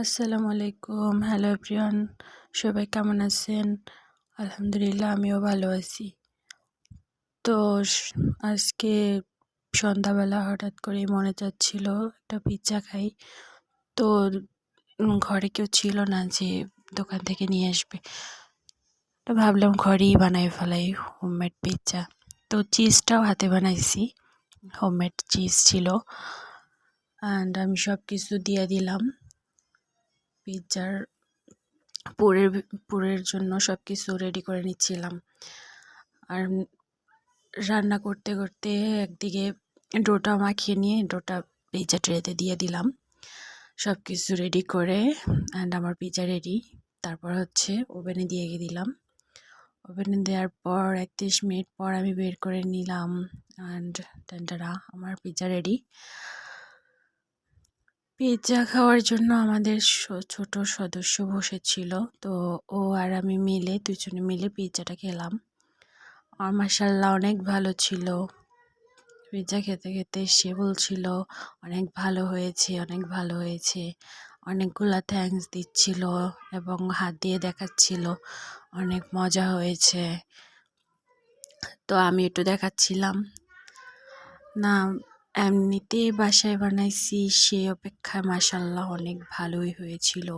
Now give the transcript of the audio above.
আসসালামু আলাইকুম। Hello everyone সবাই কেমন আছেন? আলহামদুলিল্লাহ, আমিও ভালো আছি। তো আজকে সন্ধ্যাবেলা হঠাৎ করে মনে চাচ্ছিল একটা পিৎজা খাই। তো ঘরে কেউ ছিল না যে দোকান থেকে নিয়ে আসবে। তো ভাবলাম ঘরেই বানাই ফেলাই হোমমেড পিৎজা তো চিজটাও হাতে বানাইছি। হোমমেড চিজ ছিল। অ্যান্ড আমি সব কিছু দিয়ে দিলাম। পিৎজার পুরের পুরের জন্য সব কিছু রেডি করে নিচ্ছিলাম। আর রান্না করতে করতে একদিকে ডোটা মাখিয়ে নিয়ে ডোটা পিৎজা ট্রেতে দিয়ে দিলাম। সব কিছু রেডি করে অ্যান্ড আমার পিৎজা রেডি তারপর হচ্ছে ওভেনে দিয়ে দিলাম। ওভেনে দেওয়ার পর একত্রিশ মিনিট পর আমি বের করে নিলাম অ্যান্ড টেন্টারা আমার পিৎজা রেডি পিৎজা খাওয়ার জন্য আমাদের ছোট সদস্য বসেছিল। তো ও আর আমি মিলে, দুজনে মিলে পিৎজাটা খেলাম। আর মাসাল্লাহ অনেক ভালো ছিল। পিৎজা খেতে খেতে সে বলছিল অনেক ভালো হয়েছে, অনেক ভালো হয়েছে। অনেকগুলা থ্যাঙ্কস দিচ্ছিল এবং হাত দিয়ে দেখাচ্ছিল। অনেক মজা হয়েছে। তো আমি একটু দেখাচ্ছিলাম। না এমনিতেই বাসায় বানাইছি সে অপেক্ষায় মাসাল্লাহ অনেক ভালোই হয়েছিল।